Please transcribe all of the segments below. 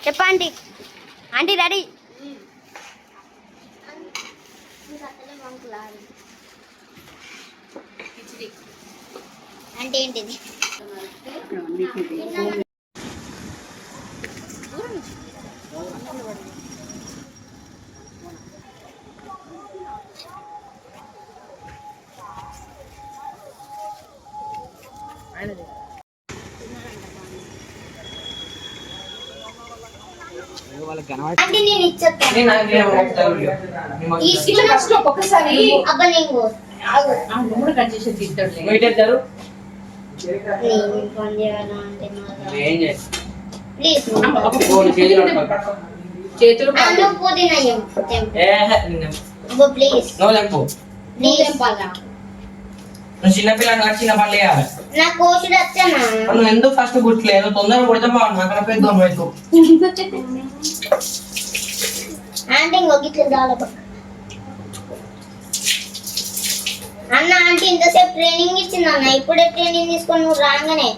చెప్పండి. Aunty ready అంటే ఏంటిది? అంటే నేను ఇచ్చేస్తాను ఈ చికెన్ స్టోప్ ఒకసారి అబ్బా నేను కో- ఆగు. ఆ మూడు కట్ చేసి తింటాడు పెట్టేస్తారు నేను పని చేయాలా అంటే నాదా? ఏం చేస్తారు ప్లీజ్. మూడు కేజీలు పట్టుకో. చేతులు ప్లీజ్. నువ్వు ప్లీజ్ చిన్నపిల్లలు నాకు చిన్న పనులు చేయాలి నా కోచుడు వచ్చానా నువ్వు ఎందుకు ఫస్ట్ పుట్టలేదు తొందరగా పుడితే బాగుంది అక్కడ పెద్ద వైపు ఆంటీ అన్న ఆంటీ ఇంతసేపు ట్రైనింగ్ ఇచ్చింది అన్న. ఇప్పుడే ట్రైనింగ్ తీసుకొని నువ్వు రాగానే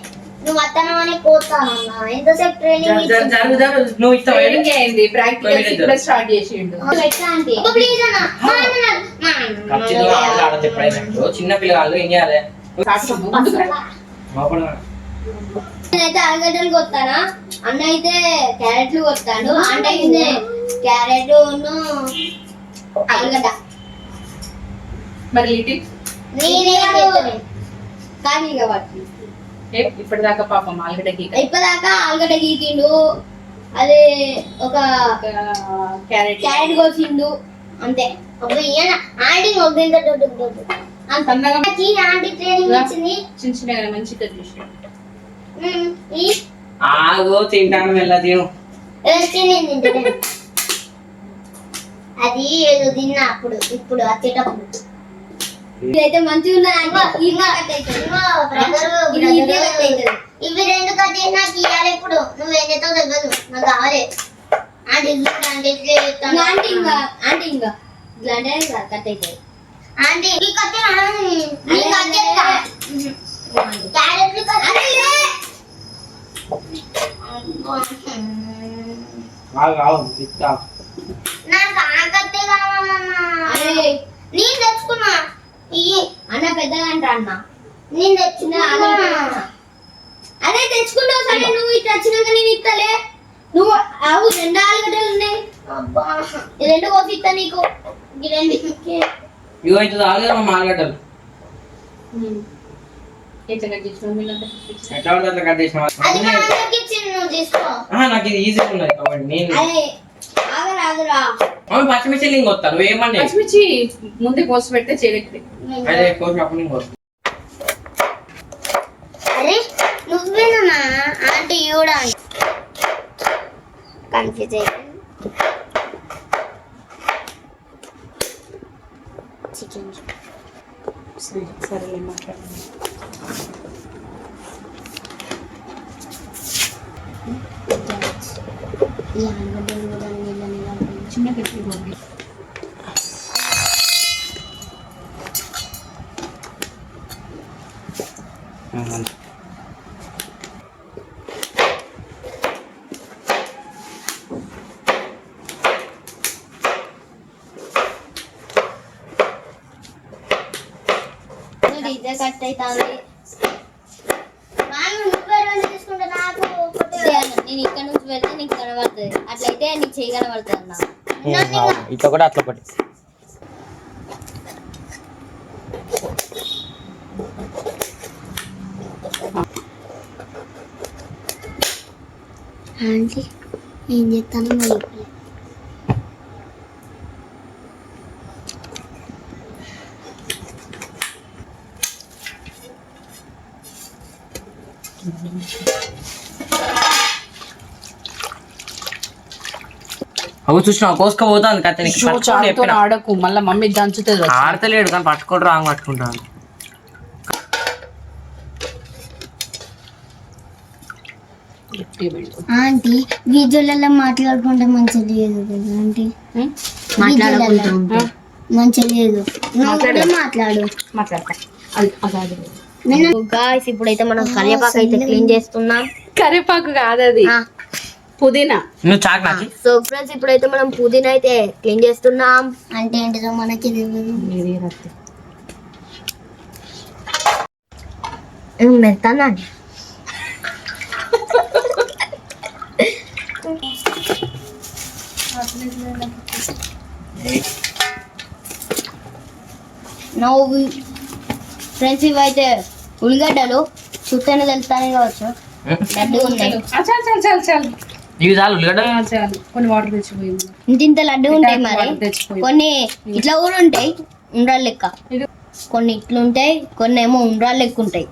నువ్వు వస్తాను అని కోతానన్న ఎంతసేపు ట్రైనింగ్ జరు- ఇచ్చింది. జరుగు జరుగు. నువ్వు ఇస్తావు? ట్రైనింగ్ ఇప్పుడే స్టార్ట్ చేసిండు. ప్లీజ్ అన్న అన్న. నాకు- మా అన్న ఖచ్చితంగా ఆటలు ఆడదు ఎప్పుడైనా ఇప్పుడు చిన్న పిల్లలు ఏం చేయాలి? నేనైతే ఆలుగడ్డలు కొత్తానా అన్న అయితే క్యారెట్లు కొత్తాడు అంటే అయితే క్యారెట్ ఆలుగడ్డ మరి నేనే. కానీ ఇక వాటి ఇప్పటిదాకా పాపం ఆలుగడ్డకి ఇప్పదాకా ఆలుగడ్డ గీకిండు. అదే ఒక క్యారెట్. క్యారెట్ కోసిండు. అంతే. ఆగు తింటాను. అది ఏదో తిన్నా అప్పుడు ఇప్పుడు వచ్చేటప్పుడు ఇదైతే మంచిగా ఉన్నది ఇవి రెండు కట్ చేసి నాకు ఇవ్వాలి ఇప్పుడు నువ్వు ఏం చేస్తావు తెలియదు నాకు కావాలి అంటే. ఆంటీ ఇంకా ఆంటీ ఇంకా ఇట్లా అంటే కట్ అవుతాయి ఈ నేను క్యారెట్లు నాకు ఆ కావాలన్నా. తెచ్చుకున్నా. ఇయ్యి అన్న పెద్దగా అంటా అన్న. నేను తెచ్చుకున్నా. అదే తెచ్చుకుంటావు సరే నువ్వు ఇట్లా వచ్చినాక నేను ఇస్తలే నువ్వు అవు రెండు ఆలుగడ్డలు ఉన్నాయి. రెండు కోసి ఇస్తా నీకు. ఇగో ఇటు ఎట్లా అట్లా కట్ చేసిన నాకు ఇది ఈజీ ఉన్నది కాబట్టి నేను అవును పచ్చిమిర్చి లింగ్ వస్తాను ఏమన్నా పచ్చిమిర్చి ముందే కోసి పెడితే చేయలేదు అదే కోసి అప్పుడు లింగ్ వస్తాను అరే నువ్వేనా ఆంటీ కన్ఫ్యూజ్ అయిపోయింది చికెన్ సరేలే మాట్లాడండి ఈ ఆలుగడ్డలు కూడా నీళ్ళ నీళ్ళ చిన్న పెట్టి గోబీ ఇదే కట్ అవుతుంది. నేను ఇక్కడ నుంచి వెళ్తే నీకు కనబడుతుంది. అట్లయితే నీకు చేయి కనబడుతుంది అన్న. ఇట్లా కూడా అట్లా ఒకటి ఆంటీ ఏం చేస్తాను మరి? అవు చూసిన చాటుతో చెప్పిన. ఆడకు మళ్ళీ మమ్మీ దంచుతుంది ఆడతలేడు కానీ పట్టుకోడు రాంగ్ పట్టుకుంటాను. ఆంటీ వీడియోలలో మాట్లాడుకుంటే మంచిగా లేదు కదా ఆంటీ? మాట్లాడకుండా ఉంటే. మంచిగా లేదు. నువ్వు కూడా మాట్లాడు. మాట్లాడతా. అది అదే నేను గాయస్ ఇప్పుడైతే మనం కరివేపాకు అయితే క్లీన్ చేస్తున్నాం. కరివేపాకు కాదు అది. పుదీనా. సో ఫ్రెండ్స్ ఇప్పుడైతే మనం పుదీనా అయితే క్లీన్ చేస్తున్నాం. అంటే ఏంటిదో మనకి మెత్తానా? నవ్వు ఫ్రెండ్స్ ఇవైతే ఉల్లిగడ్డలు చుట్టనే తెలుస్తానే కావచ్చు. లడ్డు ఉన్నాయి చాలు చాలు చాలు చాలు. ఇవి చాలు ఉల్లిగడ్డ ఆ, చాలు. కొన్ని వాటర్ తెచ్చిపోయింది. ఇంత ఇంత లడ్డు ఉంటాయి మరి. కొన్ని ఇట్లా కూడా ఉంటాయి ఉండ్రాలు లెక్క. ఇది? కొన్ని ఇట్లా ఉంటాయి కొన్ని ఏమో ఉండ్రాలు లెక్క ఉంటాయి.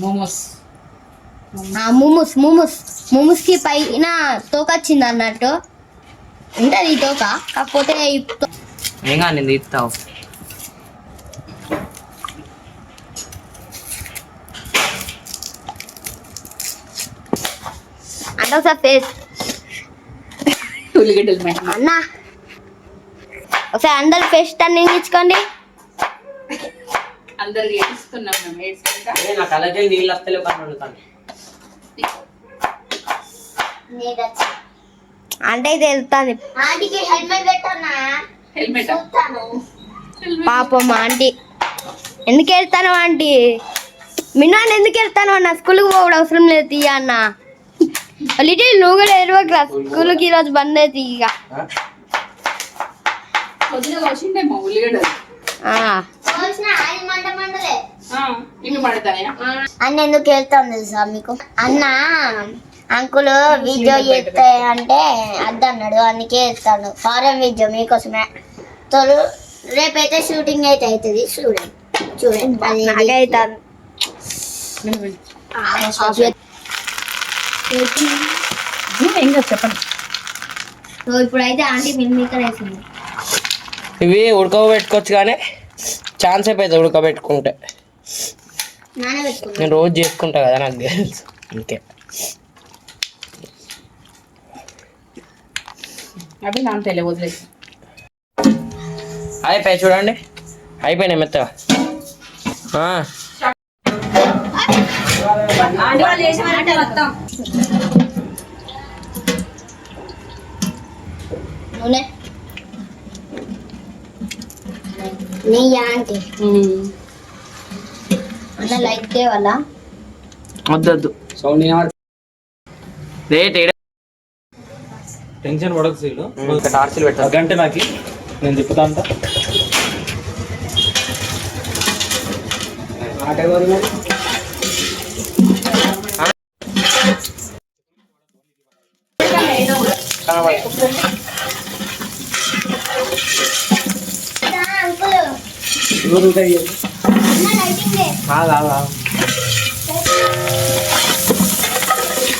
మోమోస్. ఆ ముముస్ ముముస్. ముముస్కి పైన తోక వచ్చింది అన్నట్టు. ఉంటది ఈ తోక కాకపోతే ఏం తీస్తావు ఒకసారి ఫేస్ ఉల్లిగడ్డలు అన్న ఒకసారి అందరు ఫేస్ టర్నింగ్ ఇచ్చుకోండి అందరికి ఏడుస్తున్నాం మేము నా కళ్ళకి నీళ్ళు కానీ వండుతాను. అంటే ఇది వెళ్తాను ఆంటీకి హెల్మెట్ పెట్టన్నా? హెల్మెట్? పాపం ఆంటీ. ఎందుకు వెళ్తాను ఆంటీ? మిన్నాన్ని ఎందుకు వెళ్తాను అన్న? స్కూల్కి పోవడం అవసరం లేదు తీయ అన్న. లిటిల్ నువ్వు కూడా ఎరవక స్కూల్కి ఈరోజు బంద్ అయితే ఇక. కొద్దిగా ఉల్లిగడ్డలు అన్న ఎందుకు వెళ్తాం తెలుసా మీకు? అన్న అంకుల్ వీడియో చేస్తే అంటే అద్దన్నాడు అందుకే వెళ్తాను ఫారెన్ వీడియో మీకోసమే. తొలు రేపైతే షూటింగ్ అయితే అవుతుంది చూడండి. చూడండి. అది నాకైతే ఏం కాదు చెప్పండి. ఇప్పుడైతే ఆంటీ మిల్ మీకర్ వేసింది. ఇవి ఉడకబెట్టుకోవచ్చు కానీ ఛాన్స్ అయిపోతుంది ఉడకబెట్టుకుంటే. నేను రోజు చేసుకుంటా కదా నాకు తెలుసు. ఇంకే. అవి నాన్న తెలియ వదిలేసి అయిపోయాయి చూడండి. అయిపోయినాయి మెత్తగా? ఆ, నూనె నెయ్యి ఆంటీ అన్న లైట్ వల్ల వద్దు వద్దు సౌండ్ రేట్ ఏడ టెన్షన్ పడకు సీలు టార్చిల్ పెట్టాలి గంట నాకు. నేను తిప్పుతా అంతా. ఆగు.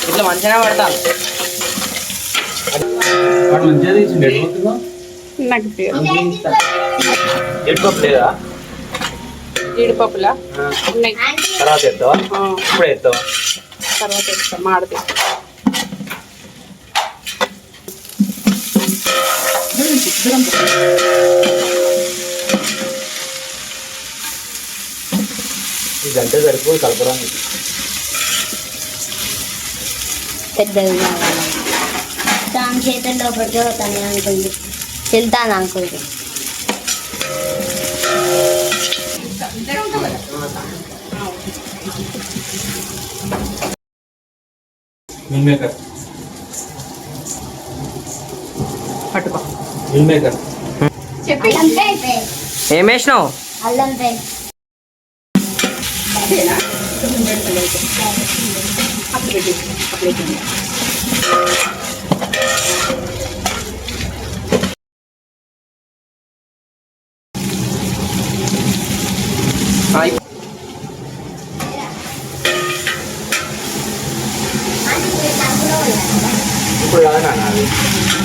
ఇట్లా మంచిగా పడతా వాడు మంచిగా తీసిండు ఎటు పోతున్నావు? నాకు ఎటుపప్పు లేదా జీడిపప్పులా ఉన్నాయి తర్వాత ఎత్తావా? ఇప్పుడే ఎత్తావా తర్వాత వేస్తాం మాడది ఈ గంట సరిపోయి కలపరానికి పెద్దది దాని చేతుల్లో పడితే పోతాను అంకుల్. వెళ్తాను మేకర్ పట్టుకో. మిల్ మేకర్ చెప్పి అల్లం పేస్ట్ ఏం వేసినావు అల్లం పేస్ట్ అప్పుడు పెట్టేసి అప్పుడు పెట్టేసి. ఆయి. ఇప్పుడు కాదు నాన్న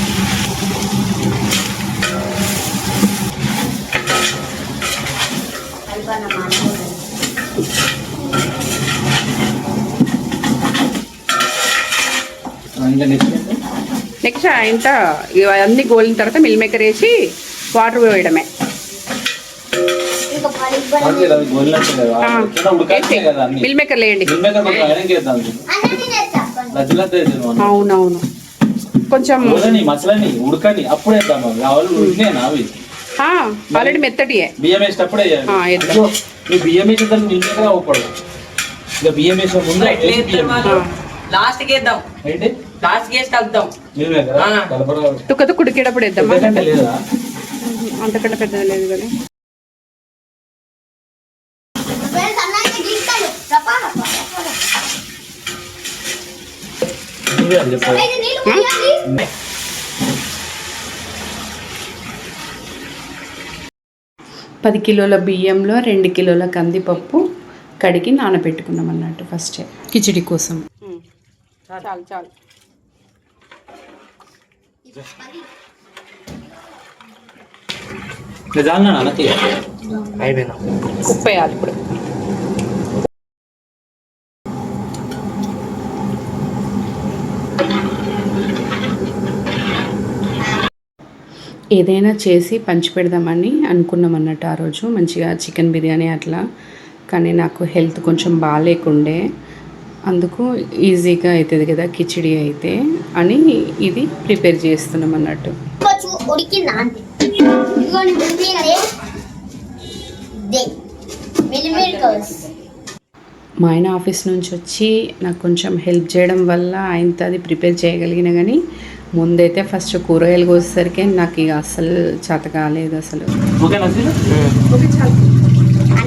నెక్స్ట్ ఇంత ఇవన్నీ గోలిన తర్వాత మిల్ మేకర్ వేసి వాటర్ అన్ని. మిల్ మేకర్ అన్నీ మనం. అవునవును. కొంచెం ఉడకని మసలని ఉడకని అప్పుడే ఆల్రెడీ మెత్తటియే. బియ్యం వేసేటప్పుడే బియ్యం వేసేదాన్ని నిన్నగా ఇక బియ్యం వేసే ముందు. లాస్ట్ ఏంటి? లాస్ట్కి వేసి కలుపుతాం నిన్నగా కదా? ఆ. కలపరా తుక్క తుక్కు ఉడికేటప్పుడు వేద్దామా ఎందుకంటే లేదా? అంతకంటే పెద్దది లేదు కానీ పోయాలి. పది కిలోల బియ్యంలో రెండు కిలోల కందిపప్పు కడిగి నానబెట్టుకున్నాం అన్నట్టు ఫస్ట్ కిచిడి కోసం. చాలు చాలు. నిజాన్ని అయిపోయినా ఉప్పు ఇప్పుడు ఏదైనా చేసి పంచి పెడదామని అనుకున్నాం అన్నట్టు ఆ రోజు. మంచిగా చికెన్ బిర్యానీ అట్లా. కానీ నాకు హెల్త్ కొంచెం బాగాలేకుండే. అందుకు ఈజీగా అవుతుంది కదా కిచిడి అయితే. అని ఇది ప్రిపేర్ చేస్తున్నాం అన్నట్టు. మా ఆయన ఆఫీస్ నుంచి వచ్చి నాకు కొంచెం హెల్ప్ చేయడం వల్ల ఆయనతో అది ప్రిపేర్ చేయగలిగిన కానీ ముందైతే ఫస్ట్ కూరగాయలు కోసేసరికి నాకు ఇక అస్సలు చేత కాలేదు అసలు.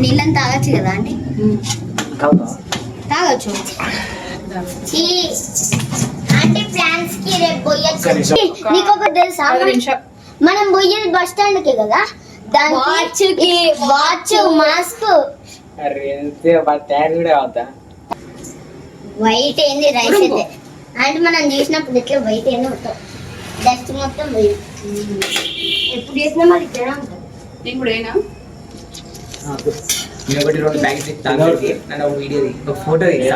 నీళ్ళని తాగొచ్చు కదా అండి? తాగొచ్చు. ఫ్రాన్స్కి రేపు పోయొచ్చు నీకు ఒకటి తెలుసా? మనం పోయేది బస్ స్టాండ్కి కదా? వాచ్ దానికి కి వాచ్. మాస్క్. వైట్ ఏంది రైస్ అయితే? అంటే మనం చూసినప్పుడు ఇట్లా వైట్ ఏంది మొత్తం. డస్ట్ మొత్తం ఎప్పుడు చేసినా మరి ఇట్లా ఉంటుంది. నేను కూడా అయినా ఒకటి రెండు ప్యాకెట్ ఇస్తాను. నన్ను ఒక వీడియో ఫోటో వీడియో.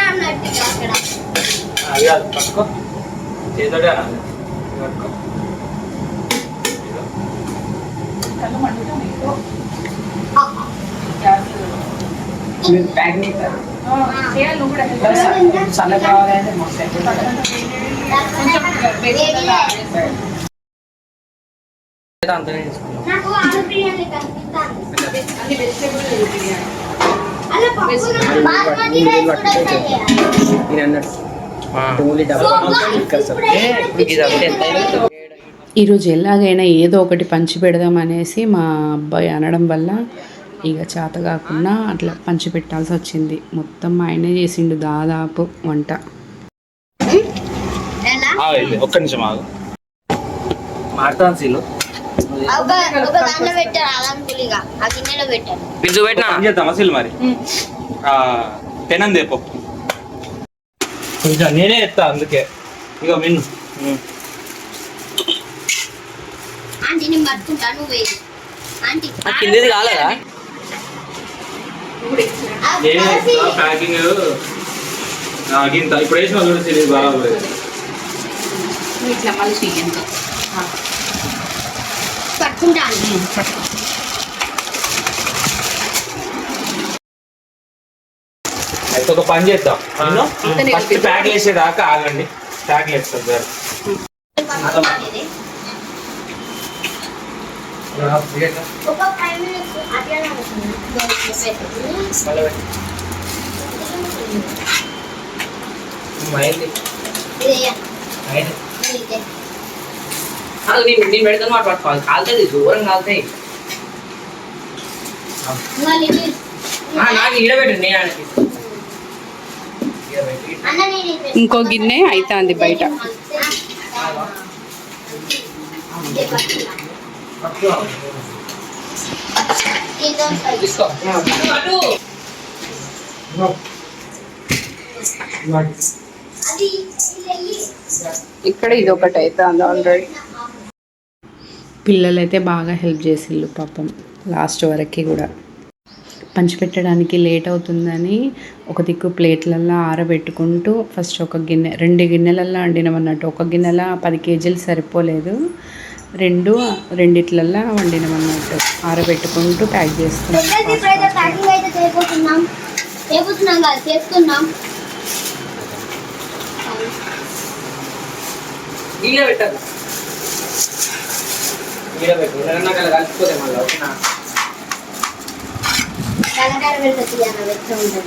అది కాదు పట్టుకో చేతోడే అనాలి పట్టుకో నాకు ఆలు బిర్యానీ కనిపిస్తాను అలా పప్పు ఈరోజు ఎలాగైనా ఏదో ఒకటి పంచి పెడదాం అనేసి మా అబ్బాయి అనడం వల్ల ఇక చేత కాకుండా అట్లా పంచి పెట్టాల్సి వచ్చింది. మొత్తం మా ఆయనే చేసిండు దాదాపు వంట. ఒక్క నిమిషం ఆగు. మారుతాను సీలు పెట్టినా? మరి? ఆ, పెనం దేపో కొంచెం నేనే ఎత్తా అందుకే. ఇక మిన్ను. ఆంటీ నేను పట్టుకుంటా నువ్వు. వేయి ఆంటీ కిందిది కాలేదా? ప్యాకింగ్ ఇంత ఇప్పుడు వేసిన చూడు సీలు బాగా. ఇట్లా మళ్ళీ పట్టుకుంటా ఆంటీ అయితే ఒక పని చేద్దాం. ఫస్ట్. ప్యాక్ వేసేదాకా ఆగండి. ప్యాక్ వేస్తాం సార్. నేను పెడతాను మాట పట్టుకోవాలి కాలుతుంది దూరం కాలుతాయి నాకు అన్న నేను ఇంకో గిన్నె అవుతుంది బయట. ఇక్కడ ఇది ఒకటి అవుతుంది ఆల్రెడీ పిల్లలైతే బాగా హెల్ప్ చేసిళ్ళు పాపం. లాస్ట్ వరకు కూడా. పంచిపెట్టడానికి లేట్ అవుతుందని ఒక దిక్కు ప్లేట్లల్లో ఆరబెట్టుకుంటూ ఫస్ట్ ఒక గిన్నె రెండు గిన్నెలల్లో వండినమన్నట్టు. ఒక గిన్నెల పది కేజీలు సరిపోలేదు. రెండు రెండిట్లల్లో వండినమన్నట్టు. ఆరబెట్టుకుంటూ ప్యాక్ చేస్తున్నాం పెట్టేసి ఇప్పుడైతే ప్యాకింగ్ అయితే చేయబోతున్నాం చేయబోతున్నాం కాదు చేస్తున్నాం ఈడ పెట్టాలి ఈడ పెట్టు ఎవరన్నా కల కలిసిపోతే మళ్ళీ ఓకేనా కలకాయ పెడుతుంది అన్న వెచ్చ ఉంటుంది.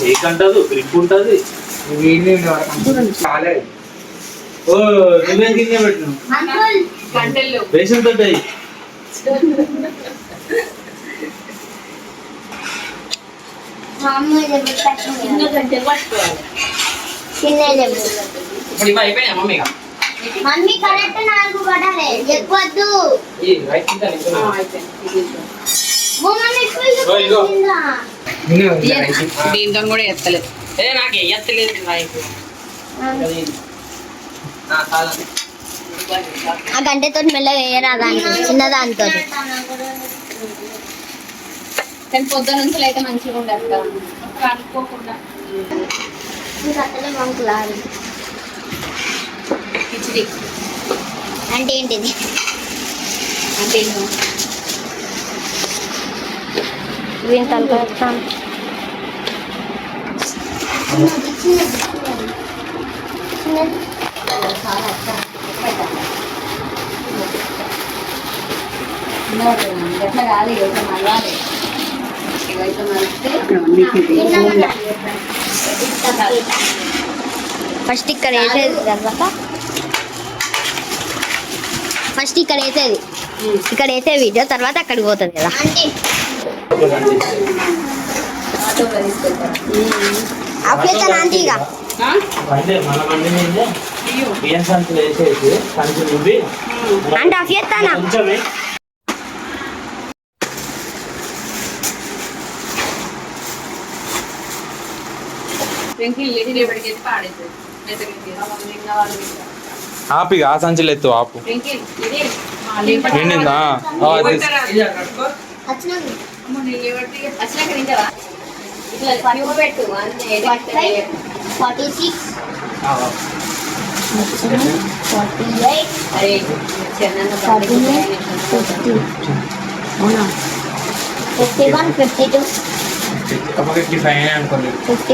చేయికి అంటదు గ్రిప్ ఉంటుంది. వీడి ఓ నువ్వేం పెట్టినావు? మా అమ్మ ఇది ఇప్పుడు ఇవి అయిపోయినాయి మమ్మీ కరెక్ట్ నాలుగు పడాలి. ఎక్కువద్దు. దీంతో కూడా ఎత్తలేదు. ఏ నాకు అది. ఆ, గంటతో మెల్లగా వేయరా దానికి చిన్న దాంతో కానీ పొద్దున నుంచి అయితే మంచిగా ఉండదు కదా. అనుకోకుండా ఇంకా అట్లనే వంకులాడు కిచిడి. అంటే ఏంటిది? అంటే వీని తలకొస్తాను ఎట్లా కాదు ఇవైతే మళ్ళాలి ఇవైతే మళ్ళీ. ఫస్ట్ ఇక్కడ వేసేది తర్వాత. ఫస్ట్ ఇక్కడ వేసేది. ఇక్కడ వేసే వీడియో తర్వాత అక్కడికి పోతుంది కదా. అప్పుడైతే ఆంటీ ఇక. అంటే చేస్తానా? కొంచెమే వెంకిల్ లేడీ రేపటికి పాడేస్తుంది ఇంకా వాళ్ళు ఆపిగా ఆ సంచులు ఎత్తు ఆపు వెంకిల్ ఇది నిండిందా ఆ, అది తీసు- ఇది కట్టుకో. వచ్చినాక తింటావా ఇట్లా పని పెట్టు అంతే ఫార్టీ సిక్స్ ఆ, ఫార్టీ ఎయిట్ అరే చిన్న ఫార్టీ నైన్ ఫిఫ్టీ అవునా ఫిఫ్టీ వన్ ఫిఫ్టీ టూ ఒక ఫిఫ్టీ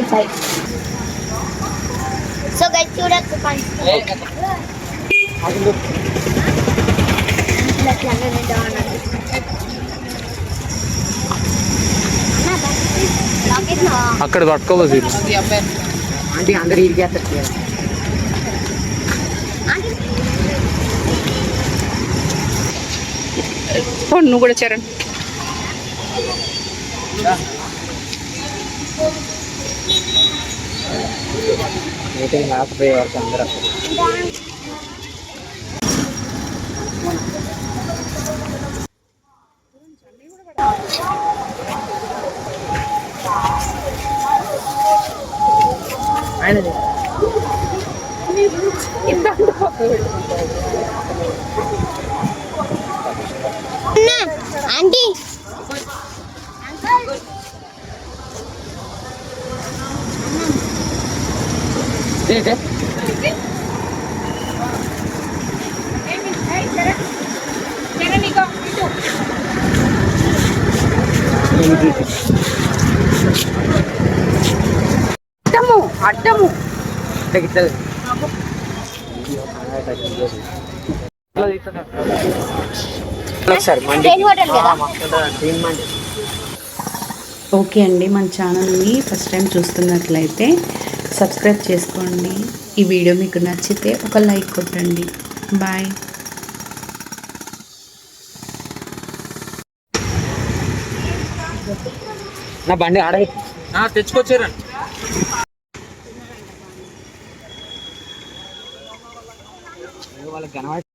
ఫైవ్ చూడొచ్చు అక్కడ పట్టుకోవచ్చు అంటే అందరు చేస్తారు. నువ్వు కూడా చరణ్ మీటింగ్ రాకపోయే వరకు అందరూ అక్కడ. హోటల్ కదా? గ్రీన్ మండి? ఓకే అండి మన ఛానల్ని ఫస్ట్ టైం చూస్తున్నట్లయితే సబ్స్క్రైబ్ చేసుకోండి. ఈ వీడియో మీకు నచ్చితే ఒక లైక్ కొట్టండి. బాయ్. నా బండి ఆడ తెచ్చుకొచ్చారా? వాళ్ళకి కనబడి